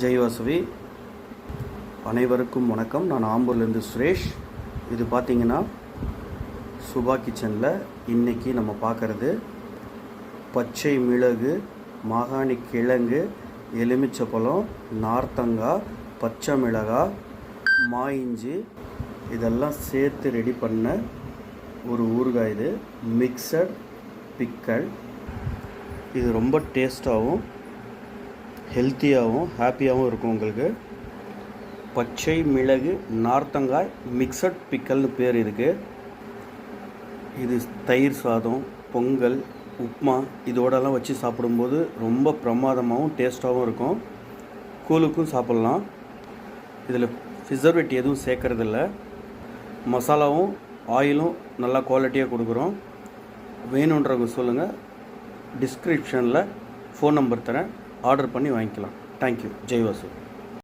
ஜெய் வாசவி அனைவருக்கும் வணக்கம். நான் ஆம்பூர்லேருந்து சுரேஷ். இது பார்த்தீங்கன்னா சுபா கிச்சனில் இன்றைக்கி நம்ம பார்க்குறது பச்சை மிளகு மாகாணி கிழங்கு எலுமிச்சப்பழம் நார்த்தங்காய் பச்சை மிளகாய் மா இஞ்சி. இதெல்லாம் சேர்த்து ரெடி பண்ண ஒரு ஊறுகாய் இது. மிக்சட் பிக்கல் இது ரொம்ப டேஸ்ட்டாகவும் ஹெல்த்தியாகவும் ஹாப்பியாகவும் இருக்கும் உங்களுக்கு. பச்சை மிளகு நார்த்தங்காய் மிக்சட் பிக்கல்னு பேர் இதுக்கு இது தயிர் சாதம் பொங்கல் உப்மா இதோடலாம் வச்சு சாப்பிடும்போது ரொம்ப பிரமாதமாகவும் டேஸ்ட்டாகவும் இருக்கும். கூழுக்கும் சாப்பிட்லாம். இதில் ஃபிசர்வேட் எதுவும் சேர்க்குறதில்ல. மசாலாவும் ஆயிலும் நல்லா குவாலிட்டியாக கொடுக்குறோம். வேணுன்றவங்க சொல்லுங்கள் டிஸ்கிரிப்ஷனில் ஃபோன் நம்பர் தரேன். ஆர்டர் பண்ணி வாங்கிக்கலாம். Thank you Jai Vasu.